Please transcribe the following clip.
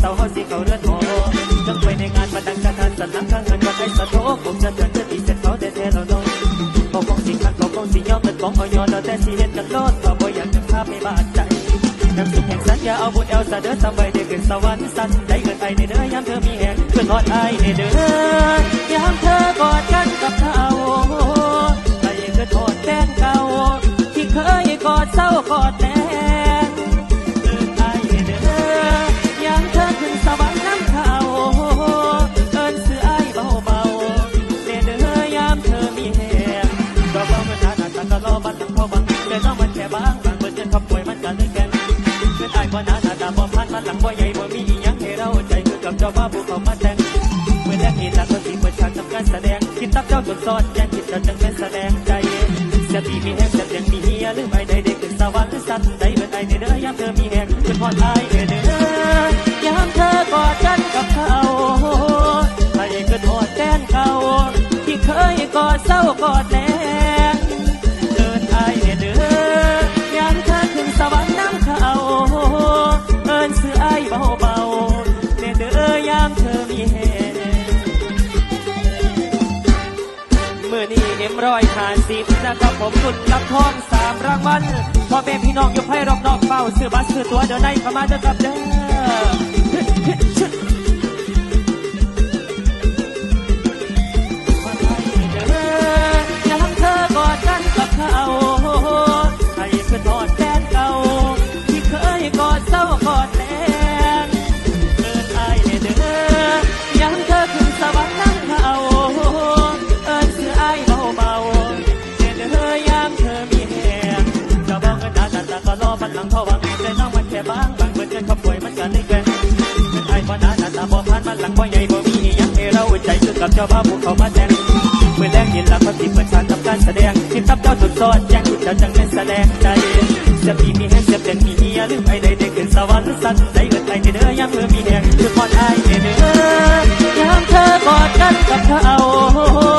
เสาเฮาสิเขาเรือนหอจังไปในงานมาดังกระทันสันหลังข้างเงินว่าใครสะโทกคงจะเตือนจะตีเสร็จเขาแต่แท้เราน้องเขาคงสิคัดเขาคงสิยอมเงินของเอายอนแล้วแต่สิเห็นกันโลดเขาบ่อยากจะพาไปบาดใจน้ำสุขแห่งสัญญาเอาบุญเอาสะเด้อสบายเด็กเกิดสวรรค์สันได้เกินไปในเด้อยามเธอมีแหงเพื่อนฮอดไอในเด้อ ขับป่วยมันกันเลยแกงเงินไอบ่หนาหนาตาบ่พันมันหลังบ่ใหญ่บ่มีอีหยังให้เราใจคือกับเจ้าบ้าบุกเข้ามาแต่งเมื่อแรกเห็นแล้วก็สิเปิดฉากทำการแสดงคิดตับเจ้าจนซอดแย่งคิดเราจังเป็นแสดงใจเสียทีมีแห้งเสียเสียงมีเฮียหรือไม่ได้เด็กขึ้นสวรรค์สั่นใจเบิดไอในเด้อยามเธอมีแห้งขึ้นพอดไอเด้อเด้อยามเธอกอดกันกับเขาไอ้ขึ้นหอดแดนเก่าที่เคยกอดเศร้ากอดแร้อยขาสิบนะครับผมคุดรับทองสามรางวัลพ่อแม่พี่น้องยกให้รอบนอกเฝ้าซื้อบัตรซื้อตัวเดี๋ยวในเข้ามาเด้อครับเด้อ มันหลังบ่ใหญ่บ่มีอยังให้เราใจสุดกับเจ้าบ้าผู้เขามาแต่งเมื่อแรงยินแล้วก็ติเปิดฉากทำการแสดงคิดทับเจ้าสุดซอดแจ้งจุดจะจังเป็นแสดงใจจะมีมีแห้งจะเป็นมีเฮียหรือไอ้ใดได้ขึ้นสวรรค์สัตว์ใจเกิดไอ้เด้อยามเมื่อมีแหงคือพอดไอ้เด้อยามเธอกอดกันกับเขา